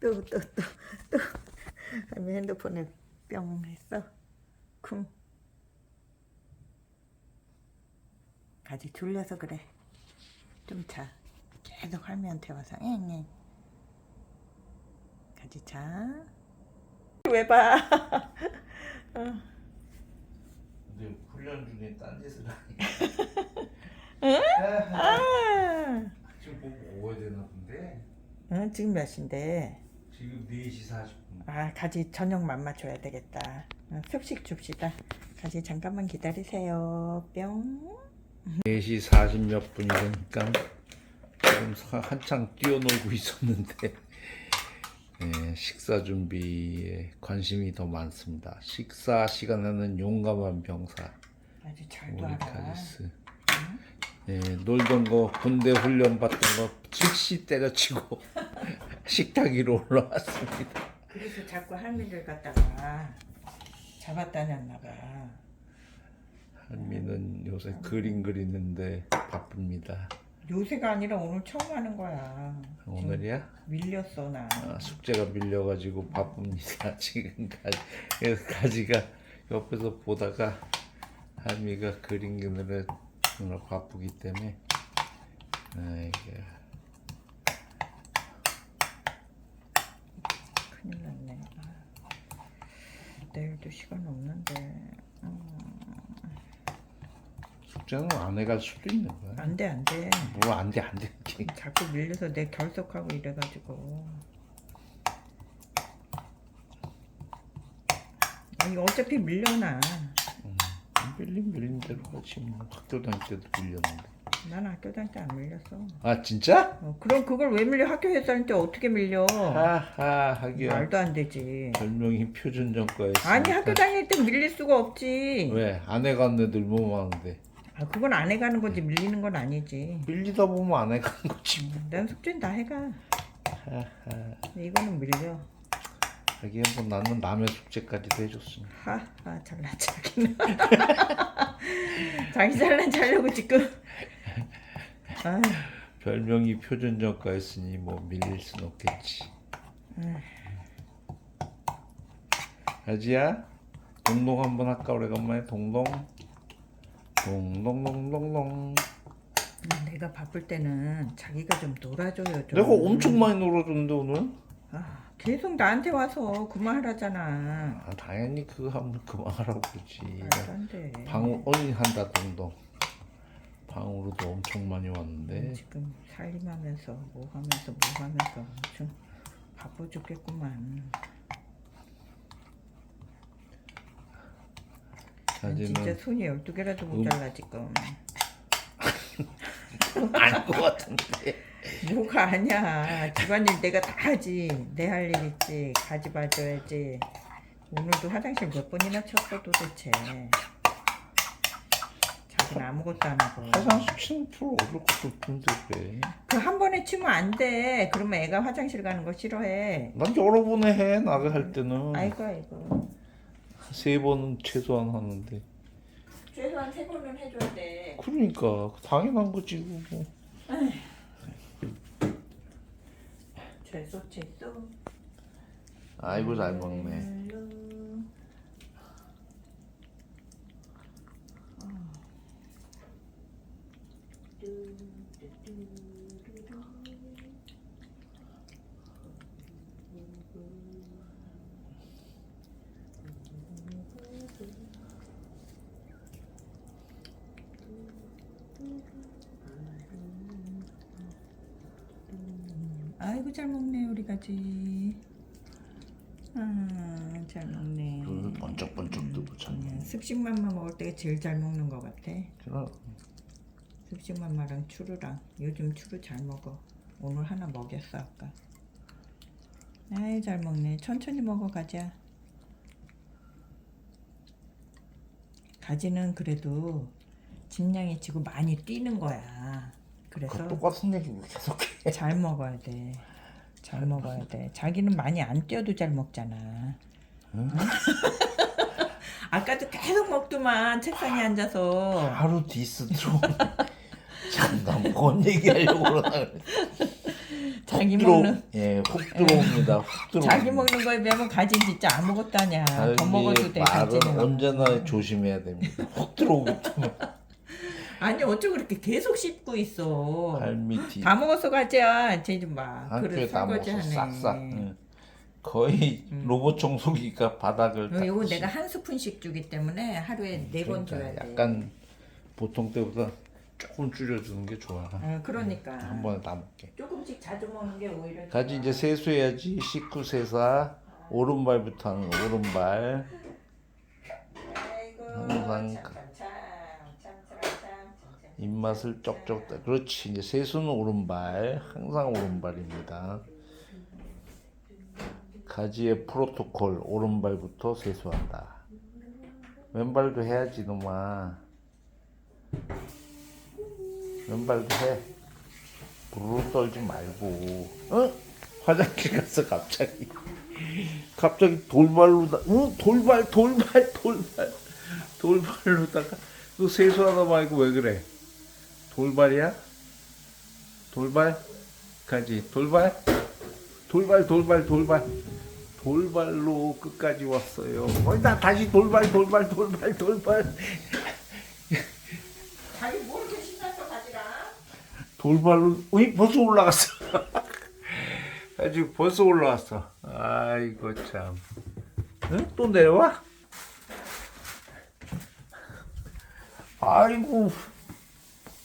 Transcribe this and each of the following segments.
또 또 또 또. 할머니 핸드폰에 뿅 했어? 쿵. 가지 졸려서 그래. 좀 자. 계속 할머니한테 와서. 엥엥. 가지 자왜봐? 근데 훈련 중에 딴짓을 하니 아 지금 꼭 먹어야 되나 본데? 응, 지금 몇 시인데 지금 4시 40분. 아 가지 저녁 맘마 줘야 되겠다. 응, 습식 줍시다. 가지 잠깐만 기다리세요. 뿅. 4시 40몇 분이 되니까 지금 사- 한창 뛰어놀고 있었는데 예, 식사 준비에 관심이 더 많습니다. 식사 시간에는 용감한 병사. 아주 잘도 우리 알아 카리스 예, 놀던 거 군대 훈련 받던 거 즉시 때려치고 식탁 위로 올라왔습니다. 그래서 자꾸 할미를 갖다가 잡아다녔나 봐 할미는 요새 그림 그리는데 바쁩니다. 요새가 아니라 오늘 처음 하는 거야 오늘이야? 밀렸어 나 아, 숙제가 밀려가지고 바쁩니다 지금까지 그래서 가지가 옆에서 보다가 할미가 그림 그리느 라 정말 바쁘기 때문에. 아이고 큰일 났네. 아, 내일도 시간 없는데. 숙제는 안 해갈 수도 있는 거야. 안돼 안돼. 뭐 안돼 안돼. 자꾸 밀려서 내 결석하고 이래가지고. 아니 어차피 밀려나 밀린 밀린 대로 하지 뭐 학교 다닐 때도 밀렸는데. 난 학교 다닐 때 안 밀렸어. 아 진짜? 어, 그럼 그걸 왜 밀려? 학교에서 다닐 때 어떻게 밀려? 하하 하기야. 말도 안 되지. 별명이 표준전과에 아니 학교 다닐 때 밀릴 수가 없지. 왜안 해간 애들 너무 많은데? 아 그건 안 해가는 거지. 밀리는 건 아니지. 밀리다 보면 안 해간 거지. 뭐. 난 숙제는 다 해가. 하하. 이거는 밀려 하기야 뭐 나는 남의 숙제까지도 해줬으니 하하 잘난 자기는. 자기 잘난 자려고 지금. 아 별명이 표준전과였으니 뭐 밀릴 순 없겠지. 아지야 동동 한번 할까? 오래간만에 동동. 동동동동동. 내가 바쁠 때는 자기가 좀 놀아줘요 좀. 내가 엄청 많이 놀아줬는데 오늘? 아, 계속 나한테 와서 그만하라잖아. 아, 당연히 그거 하면 그만하라고 그러지. 말도 안 돼. 방울 어이 한다 동동. 방으로도 엄청 많이 왔는데. 지금 살림하면서 뭐 하면서 뭐 하면서 엄청 바빠 죽겠구만. 난 진짜 사진은 손이 12개라도 음. 모자라 지금. 알것 같은데 뭐가 아니야. 집안일 내가 다 하지. 내 할 일 있지. 가지 봐줘야지. 오늘도 화장실 몇 번이나 쳤어 도대체. 자기는 아무것도 안 하고. 화장실 치는 프로 어려울 것도 없는데 왜? 그 한 번에 치면 안 돼. 그러면 애가 화장실 가는 거 싫어해. 난 여러 번해 나가 할 때는. 아이고 아이고. 세 번은 최소한 하는데. 최소한 세 번은 해줘야 돼. 그러니까. 당연한 거지 뭐. 최 소 최소 아이고 잘 먹네 아이고 잘 먹네 우리 가지. 아 잘 먹네. 눈을 번쩍번쩍 뜨고 참 그냥 습식맘마 먹을 때가 제일 잘 먹는 것 같아. 그럼 습식맘마랑 추루랑 요즘 추루 잘 먹어. 오늘 하나 먹였어 아까. 아이 잘 먹네. 천천히 먹어 가자 가지는 그래도 진량이 지금 많이 뛰는 거야 그래서 그 똑같은 얘기 왜 계속해 잘 먹어야 돼. 잘 먹어야 돼. 자기는 많이 안 뛰어도 잘 먹잖아. 응? 아까도 계속 먹더만 책상에 앉아서. 하루 디스 들어 참나뭔 얘기하려고 그러나. 자기 먹는 예, 훅 들어옵니다. 훅 들어. 자기 먹는 거에 비하면 가지 진짜 아무것도 아니야. 더 먹어도 돼 말은 가지는. 언제나 조심해야 됩니다. 훅 들어오기 때문에 아니 어쩌고 그렇게 계속 씹고 있어. 발밑이 다 먹었어 가지야. 쟤좀 봐. 한 그릇 다 설거지 먹어서 하네. 음. 싹싹. 응. 거의 로봇 청소기가 바닥을 다 이거 치- 내가 한 스푼씩 주기 때문에 하루에 네번 그러니까 줘야 돼. 약간 보통 때보다 조금 줄여주는 게 좋아. 어, 그러니까 한 번에 다 먹게. 조금씩 자주 먹는 게 오히려 가지 좋아. 이제 세수해야지. 식구 세사. 오른발부터 하는 거, 오른발. 아이고, 항상 참. 입맛을 쩍쩍 다. 그렇지. 이제 세수는 오른발. 항상 오른발입니다. 가지의 프로토콜 오른발부터 세수한다. 왼발도 해야지 놈아. 왼발도 해. 부르르 떨지 말고. 어? 화장실 갔어 갑자기. 갑자기 돌발로다. 응? 돌발 돌발 돌발 돌발로다가 너 세수하다 말고 왜 그래? 돌발이야? 돌발? 가지 돌발? 돌발 돌발 돌발 돌발로 끝까지 왔어요. 거기다 다시 돌발 돌발 돌발 돌발 자기 뭘 이렇게 신났어 가지라. 돌발로 어이 벌써 올라갔어. 아직 벌써 올라왔어. 아이고 참. 응? 또 내려와? 아이고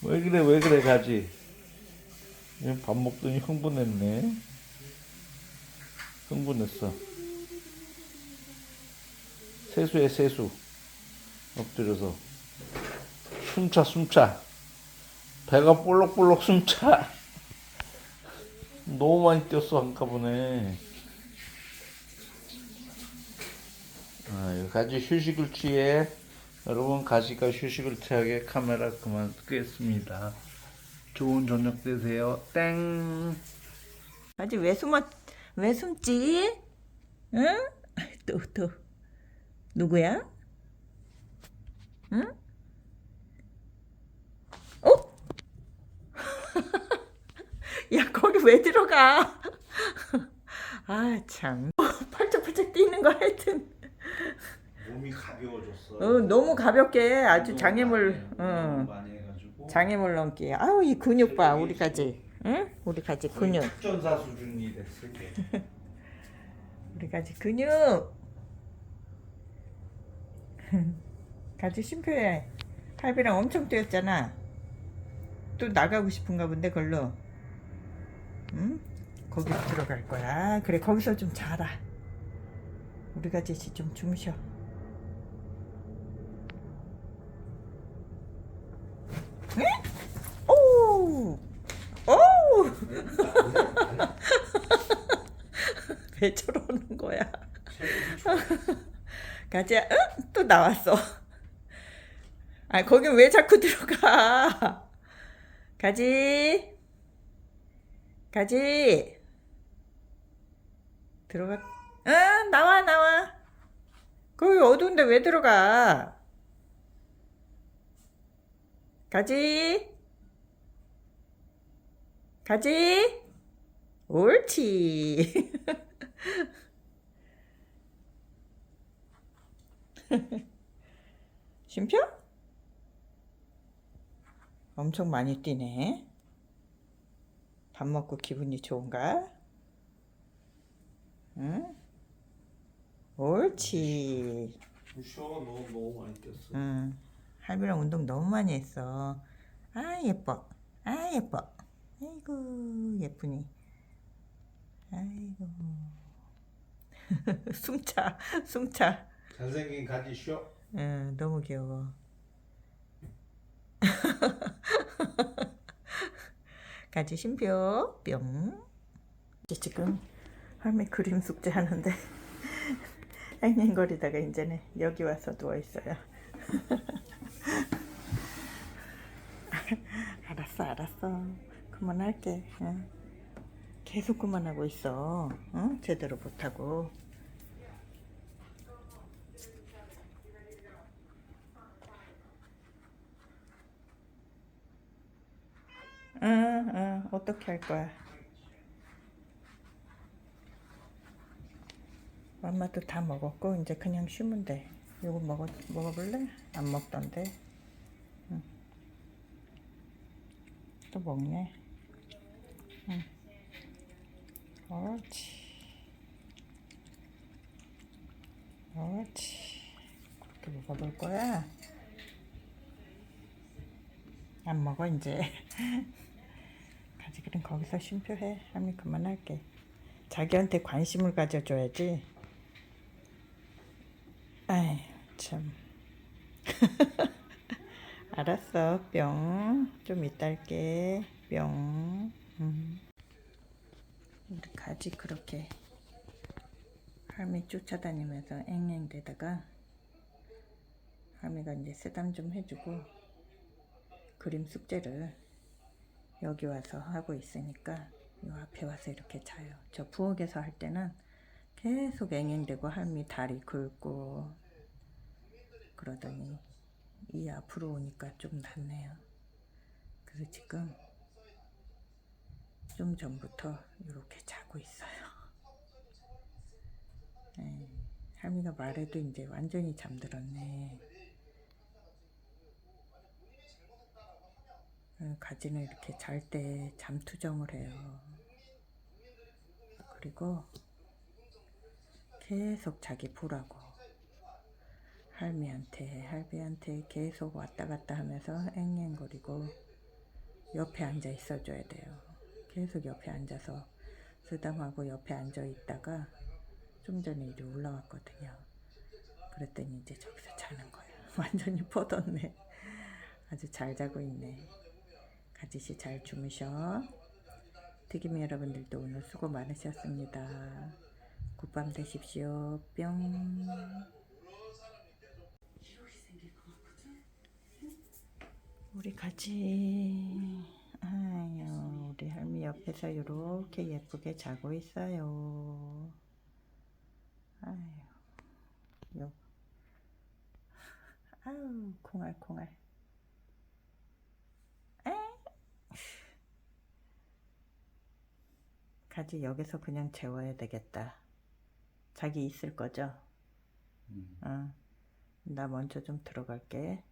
왜 그래 왜 그래 가지. 얘밥 먹더니 흥분했네. 흥분했어. 세수해 세수. 엎드려서 숨차 숨차. 배가 볼록볼록 숨차. 너무 많이 뛰었어 한꺼번에. 아, 가지 휴식을 취해. 여러분 가지가 휴식을 취하게 카메라 그만 끄겠습니다. 좋은 저녁 되세요. 땡. 가지 왜 숨어 왜 숨지? 응? 또 또 누구야? 응? 어? 야 거기 왜 들어가? 아 참. 팔짝팔짝 뛰는 거 하여튼. 몸이 가벼워졌어. 어, 너무 가볍게 아주 장애물 응. 많이 해가지고 장애물 넘기. 아우 이 근육 봐 우리 가지. 응? 우리 가지 근육. 전사 수준이 됐을 게. 우리 가지 근육. 가지 심표에 할비랑 엄청 뛰었잖아. 또 나가고 싶은가 본데 걸로. 응? 거기 들어갈 거야. 그래 거기서 좀 자라. 우리 가지 좀 주무셔. 응? 오! 오! 왜 저러는 거야? 가지야, 응? 또 나왔어. 아, 거기 왜 자꾸 들어가? 가지, 가지, 들어가. 응, 나와, 나와. 거기 어두운데 왜 들어가? 가지, 가지, 옳지. 쉼표? 엄청 많이 뛰네. 밥 먹고 기분이 좋은가? 응? 옳지. 쉬어 너 너무 많이 뛰었어. 응. 할비랑 운동 너무 많이 했어. 아 예뻐. 아 예뻐. 아이고 예쁘니. 아이고. 숨차 숨차. 잘생긴 가지 쉬어. 응, 너무 귀여워. 가지 심표 뿅. 이제 지금 할매 그림 숙제 하는데 앵앵거리다가 이제는 여기 와서 누워 있어요. 알았어, 알았어. 그만할게. 응. 계속 그만하고 있어. 어? 제대로 못하고. 응, 응, 어떻게 할 거야? 엄마도 다 먹었고, 이제 그냥 쉬면 돼. 이거 먹어, 먹어볼래? 안 먹던데. 응. 또 먹네. 응. 옳지. 옳지. 그렇게 먹어볼 거야. 안 먹어 이제. 가지그는 거기서 쉼표해. 하면 그만할게. 자기한테 관심을 가져줘야지. 아이 참. 알았어 뿅. 좀 이따 할게 뿅. 음. 가지 그렇게 할미 쫓아다니면서 앵앵대다가 할미가 이제 쓰담 좀 해주고 그림 숙제를 여기 와서 하고 있으니까 요 앞에 와서 이렇게 자요. 저 부엌에서 할 때는 계속 앵앵대고 할미 다리 긁고 그러더니 이 앞으로 오니까 좀 낫네요. 그래서 지금 좀 전부터 이렇게 자고 있어요. 네, 할미가 말해도 이제 완전히 잠들었네. 어, 가지는 이렇게 잘 때 잠투정을 해요. 그리고 계속 자기 보라고 할미한테 할비한테 계속 왔다 갔다 하면서 앵앵거리고 옆에 앉아 있어줘야 돼요. 계속 옆에 앉아서 쓰담하고 옆에 앉아 있다가 좀 전에 이리 올라왔거든요. 그랬더니 이제 저기서 자는 거예요. 완전히 뻗었네. 아주 잘 자고 있네. 가지씨 잘 주무셔. 튀김이 여러분들도 오늘 수고 많으셨습니다. 굿밤 되십시오. 뿅. 우리 가지. 아유, 우리 할미 옆에서 이렇게 예쁘게 자고 있어요. 아유, 요. 아유, 콩알콩알. 에? 가지 여기서 그냥 재워야 되겠다. 자기 있을 거죠? 음. 응. 나 먼저 좀 들어갈게.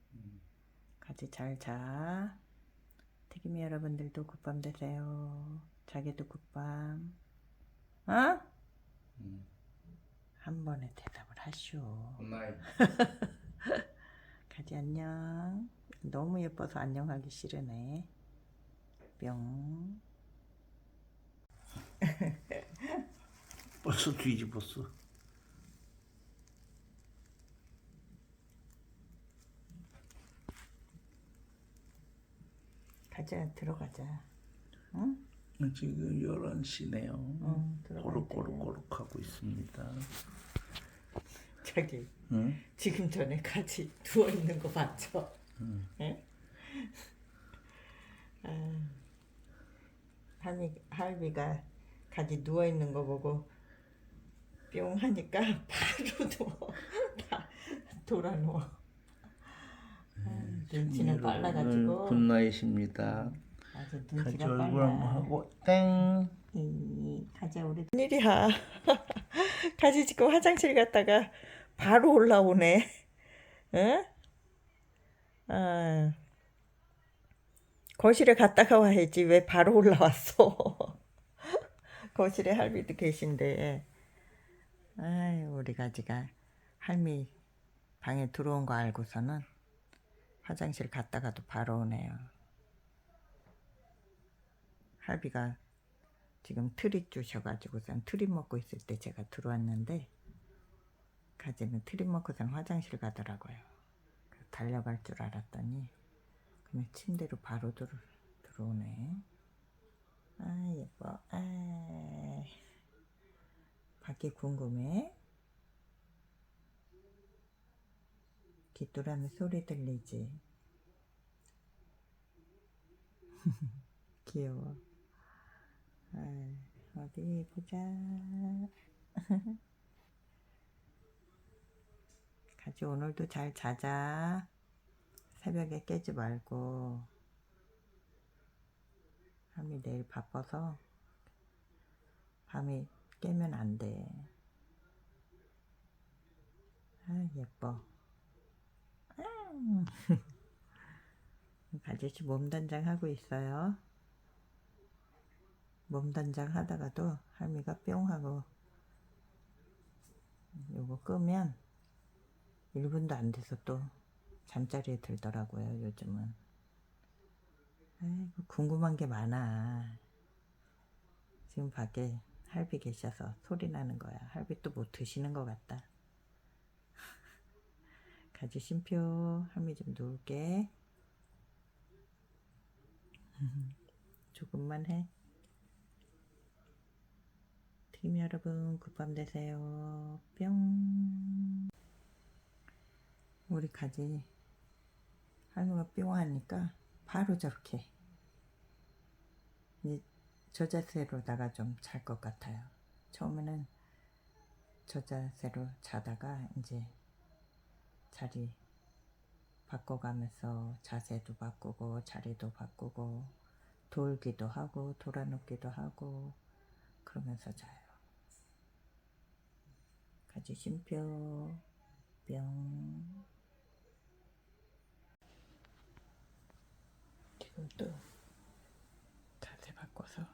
가지 잘 자. 튀김이 여러분들도 굿밤 되세요. 자기도 굿밤. 어? 음. 한 번에 대답을 하시오. 굿나잇. 가지 안녕. 너무 예뻐서 안녕하기 싫으네. 뿅. 벌써 뒤집었어. 가자 들어가자. 응? 지금 11시네요. 응 들어가. 꼬르꼬르꼬르 하고 있습니다. 저기 응? 지금 전에 같이 누워 있는 거 봤죠? 예? 아, 할미 할미가 같이 누워 있는 거 보고 뿅 하니까 바로 누워 다 돌아 누워. 아, 눈치는 빨라가지고 굿나잇입니다. 아주 같이 눈치가 얼굴 한번 빨라. 하고 땡. 이, 가자 우리 일이야. 가지 지금 화장실 갔다가 바로 올라오네. 응? 아, 거실에 갔다가 와야지 왜 바로 올라왔어? 거실에 할미도 계신데. 아이 우리 가지가 할미 방에 들어온 거 알고서는 화장실 갔다가도 바로 오네요. 할비가 지금 트릿 주셔가지고선 트릿 먹고 있을 때 제가 들어왔는데 가지는 트릿 먹고선 화장실 가더라고요. 달려갈 줄 알았더니 그냥 침대로 바로 들어, 들어오네. 아 예뻐. 아 밖에 궁금해. 귀뚜라미 소리 들리지? 귀여워. 아, 어디 보자. 가지 오늘도 잘 자자. 새벽에 깨지 말고. 밤이 내일 바빠서 밤에 깨면 안 돼. 아 예뻐. 아. 아저씨 몸단장 하고 있어요. 몸단장 하다가도 할미가 뿅 하고 요거 끄면 1분도 안 돼서 또 잠자리에 들더라고요 요즘은 아이고 궁금한 게 많아 지금 밖에 할비 계셔서 소리 나는 거야 할비 또뭐 드시는 것 같다 가지 쉼표 할미 좀 놓을게. 조금만 해. 팀 여러분 굿밤 되세요. 뿅. 우리 가지. 할머니가 뿅 하니까 바로 저렇게 이제 저 자세로다가 좀 잘 것 같아요. 처음에는 저 자세로 자다가 이제 자리 바꿔가면서 자세도 바꾸고 자리도 바꾸고 돌기도 하고 돌아눕기도 하고 그러면서 자요. 가지 쉼표 뿅 지금 또 자세 바꿔서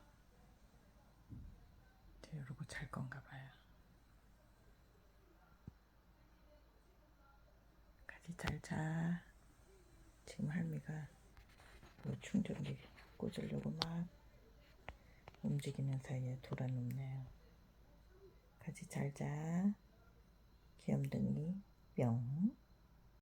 이러고 잘 건가 봐요. 가지 잘 자. 지금 할미가 뭐 충전기 꽂으려고 막 움직이는 사이에 돌아눕네요. 같이 잘 자. 귀염둥이 뿅.